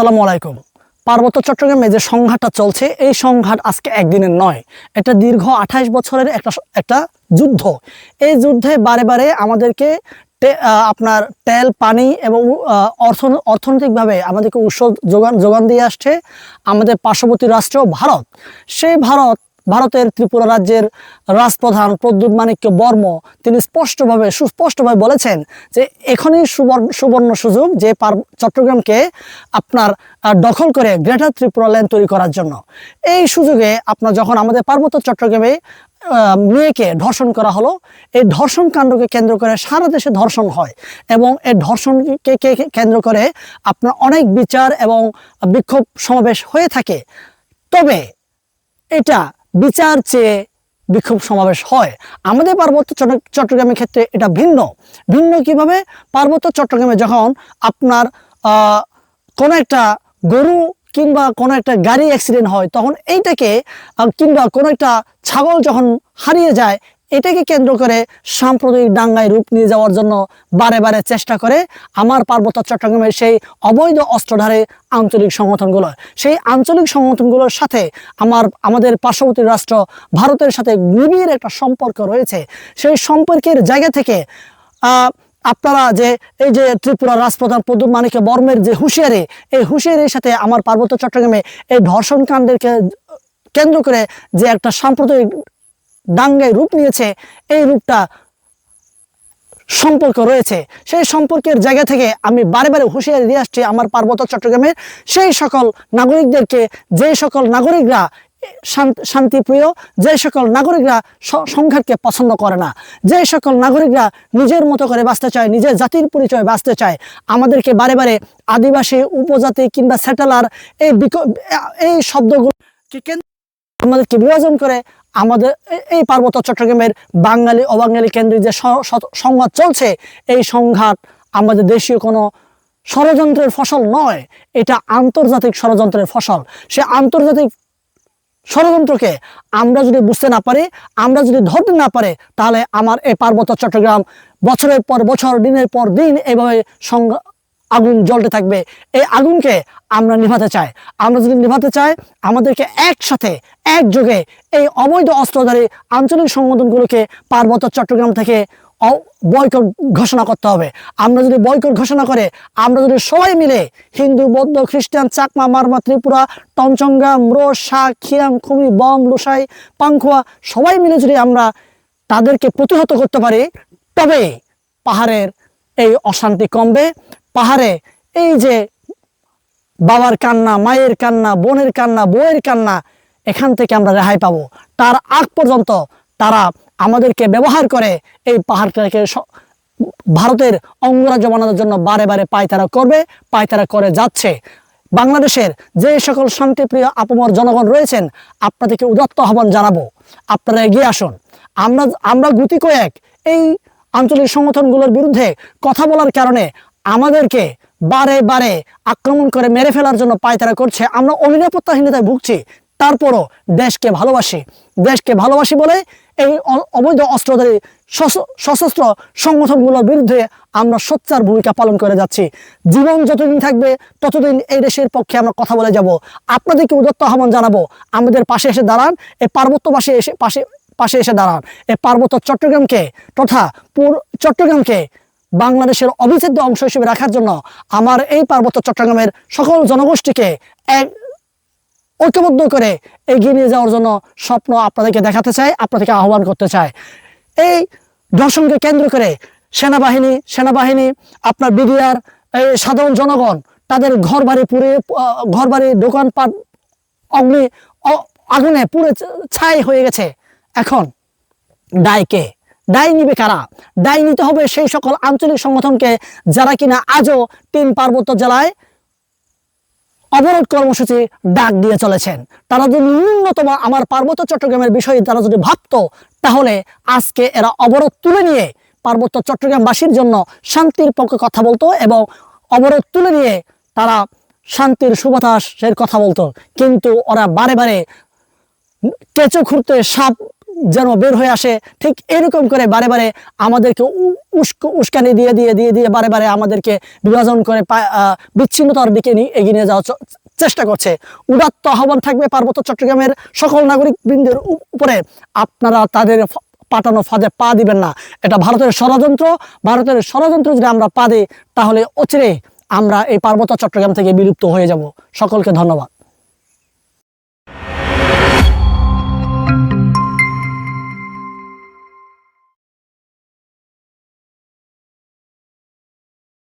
আসসালামু আলাইকুম। পার্বত্য চট্টগ্রামে যে সংঘাতটা চলছে, এই সংঘাত আজকে একদিনের নয়, এটা দীর্ঘ আঠাইশ বছরের একটা একটা যুদ্ধ। এই যুদ্ধে বারে বারে আমাদেরকে আপনার তেল, পানি এবং অর্থ, অর্থনৈতিকভাবে আমাদেরকে উৎস যোগান যোগান দিয়ে আসছে আমাদের পার্শ্ববর্তী রাষ্ট্র ভারত। সেই ভারত ভারতের ত্রিপুরা রাজ্যের রাজপ্রধান প্রদ্যুৎ মাণিক্য বর্ম, তিনি স্পষ্টভাবে সুস্পষ্টভাবে বলেছেন যে এখনই সুবর্ণ সুবর্ণ সুযোগ যে পার, চট্টগ্রামকে আপনার দখল করে গ্রেটার ত্রিপুরা ল্যান্ড তৈরি করার জন্য। এই সুযোগে আপনার যখন আমাদের পার্বত্য চট্টগ্রামে মেয়েকে ধর্ষণ করা হলো, এই ধর্ষণ কাণ্ডকে কেন্দ্র করে সারা দেশে ধর্ষণ হয় এবং এই ধর্ষণকে কেন্দ্র করে আপনার অনেক বিচার এবং বিক্ষোভ সমাবেশ হয়ে থাকে। তবে এটা বিচার চেয়ে বিক্ষোভ সমাবেশ হয়। আমাদের পার্বত্য চট্ট- চট্টগ্রামের ক্ষেত্রে এটা ভিন্ন। ভিন্ন কীভাবে? পার্বত্য চট্টগ্রামে যখন আপনার কোনো একটা গরু কিংবা কোনো একটা গাড়ি অ্যাক্সিডেন্ট হয়, তখন এইটাকে কিংবা কোনো একটা ছাগল যখন হারিয়ে যায় এটাকে কেন্দ্র করে সাম্প্রদায়িক দাঙ্গায় রূপ নিয়ে যাওয়ার জন্য বারে বারে চেষ্টা করে আমার পার্বত্য চট্টগ্রামের সেই অবৈধ অস্ত্রধারে আঞ্চলিক সংগঠনগুলো। সেই আঞ্চলিক সংগঠনগুলোর সাথে আমার, আমাদের পার্শ্ববর্তী রাষ্ট্র ভারতের সাথে নিবিড় একটা সম্পর্ক রয়েছে। সেই সম্পর্কের জায়গা থেকে আপনারা যে, এই যে ত্রিপুরা রাজপ্রধান প্রদ্যুৎ মানিকে বর্মের যে হুঁশিয়ারি, এই হুঁশিয়ারির সাথে আমার পার্বত্য চট্টগ্রামে এই ধর্ষণ কাণ্ডেরকে কেন্দ্র করে যে একটা সাম্প্রদায়িক দাঙ্গায় রূপ নিয়েছে, এই রূপটা সম্পর্ক রয়েছে। সেই সম্পর্কের জায়গা থেকে আমি বারে বারে হুঁশিয়ারি দিয়ে আসছি আমার পার্বত্য চট্টগ্রামের সেই সকল নাগরিকদেরকে, যে সকল নাগরিকরা শান্তিপ্রিয়, যে সকল নাগরিকরা সংঘাতকে পছন্দ করে না, যে সকল নাগরিকরা নিজের মতো করে বাঁচতে চায়, নিজের জাতির পরিচয় বাঁচতে চায়, আমাদেরকে বারে বারে আদিবাসী, উপজাতি কিংবা সেটেলার এই এই শব্দগুলোকে কেন্দ্র আমাদেরকে বিভাজন করে আমাদের এই পার্বত্য চট্টগ্রামের বাঙালি, অবাঙালি কেন্দ্রিক যে সংঘাত চলছে, এই সংঘাত আমাদের দেশীয় কোনো ষড়যন্ত্রের ফসল নয়, এটা আন্তর্জাতিক ষড়যন্ত্রের ফসল। সে আন্তর্জাতিক ষড়যন্ত্রকে আমরা যদি বুঝতে না পারি, আমরা যদি ধরতে না পারে, তাহলে আমার এই পার্বত্য চট্টগ্রাম বছরের পর বছর, দিনের পর দিন এভাবে আগুন জ্বলতে থাকবে। এই আগুনকে আমরা নিভাতে চাই। আমরা যদি নিভাতে চাই, আমাদেরকে একসাথে, একযোগে এই অবৈধ অস্ত্রধারী আঞ্চলিক সংগঠনগুলোকে পার্বত্য চট্টগ্রাম থেকে বয়কট ঘোষণা করতে হবে। আমরা যদি বয়কট ঘোষণা করে, আমরা যদি সবাই মিলে হিন্দু, বৌদ্ধ, খ্রিস্টান, চাকমা, মারমা, ত্রিপুরা, টনচঙ্গা ম্রো শাক খিরাং খুমি, বম, লুসাই, পাংখুয়া, সবাই মিলে যদি আমরা তাদেরকে প্রতিহত করতে পারি, তবে পাহাড়ের এই অশান্তি কমবে। পাহাড়ে, এই যে বাবার কান্না, মায়ের কান্না, বোনের কান্না, বউয়ের কান্না, এখান থেকে আমরা রেহাই পাবো। তার আগ পর্যন্ত তারা আমাদেরকে ব্যবহার করে এই পাহাড়টাকে ভারতের অঙ্গরাজ্য বানানোর জন্য বারে বারে পায়তারা করবে, পায়তারা করে যাচ্ছে। বাংলাদেশের যে সকল শান্তিপ্রিয়, আপমর জনগণ রয়েছেন, আপনাদেরকে উদাত্ত আহ্বান জানাব। আপনারা এগিয়ে আসুন। আমরা আমরা গুটি কয়েক এই আঞ্চলিক সংগঠনগুলোর বিরুদ্ধে কথা বলার কারণে আমাদেরকে বারে বারে আক্রমণ করে মেরে ফেলার জন্য পায়তারা করছে। আমরা অনিরাপত্তাহীনতায় ভুগছি, তারপরও দেশকে ভালোবাসি। দেশকে ভালোবাসি বলে এই অবৈধ অস্ত্রধারী সশ- সশস্ত্র সংগঠনগুলোর বিরুদ্ধে আমরা সোচ্চার ভূমিকা পালন করে যাচ্ছি। জীবন যতদিন থাকবে, ততদিন এই দেশের পক্ষে আমরা কথা বলে যাব। আপনাদেরকে উদত্ত আহ্বান জানাব, আমাদের পাশে এসে দাঁড়ান এই পার্বত্যবাসী এসে পাশে পাশে এসে দাঁড়ান। এই পার্বত্য চট্টগ্রামকে তথা চট্টগ্রামকে বাংলাদেশের অবিচ্ছেদ্য অংশ হিসেবে রাখার জন্য আমার এই পার্বত্য চট্টগ্রামের সকল জনগোষ্ঠীকে এক ঐক্যবদ্ধ করে এগিয়ে নিয়ে যাওয়ার জন্য স্বপ্ন আপনাদেরকে দেখাতে চাই, আপনাদেরকে আহ্বান করতে চাই। এই দর্শনকে কেন্দ্র করে সেনাবাহিনী সেনাবাহিনী, আপনার বিডিআর, এই সাধারণ জনগণ, তাদের ঘর বাড়ি পুড়ে ঘর বাড়ি দোকানপাট, অগ্নি আগুনে পুড়ে ছাই হয়ে গেছে। এখন দায়কে দায় নিবে কারা? দায় নিতে হবে সেই সকল আঞ্চলিক সংগঠনকে, যারা কিনা আজও তিন পার্বত্য জেলায় অবরোধ কর্মসূচি ডাক দিয়ে চলেছেন। তারা যদি ন্যূনতম আমার পার্বত্য চট্টগ্রামের বিষয়ে তারা যদি ভাবতো, তাহলে আজকে এরা অবরোধ তুলে নিয়ে পার্বত্য চট্টগ্রামবাসীর জন্য শান্তির পক্ষে কথা বলতো এবং অবরোধ তুলে নিয়ে তারা শান্তির সুবাতাসের কথা বলতো। কিন্তু ওরা বারে বারে কেঁচো খুঁড়তে সাপ যেন বের হয়ে আসে, ঠিক এরকম করে বারে বারে আমাদেরকে উস্ক- উস্কানি দিয়ে দিয়ে দিয়ে দিয়ে বারে বারে আমাদেরকে বিভাজন করে বিচ্ছিন্নতার দিকে নিয়ে এগিয়ে নিয়ে যাওয়ার চেষ্টা করছে। উদাত্ত আহ্বান থাকবে পার্বত্য চট্টগ্রামের সকল নাগরিক বৃন্দের উপরে। আপনারা তাদের পাঠানো ফাঁদে পা দিবেন না। এটা ভারতের ষড়যন্ত্র। ভারতের ষড়যন্ত্র যদি আমরা পা দিই, তাহলে অচিরে আমরা এই পার্বত্য চট্টগ্রাম থেকে বিলুপ্ত হয়ে যাব। সকলকে ধন্যবাদ।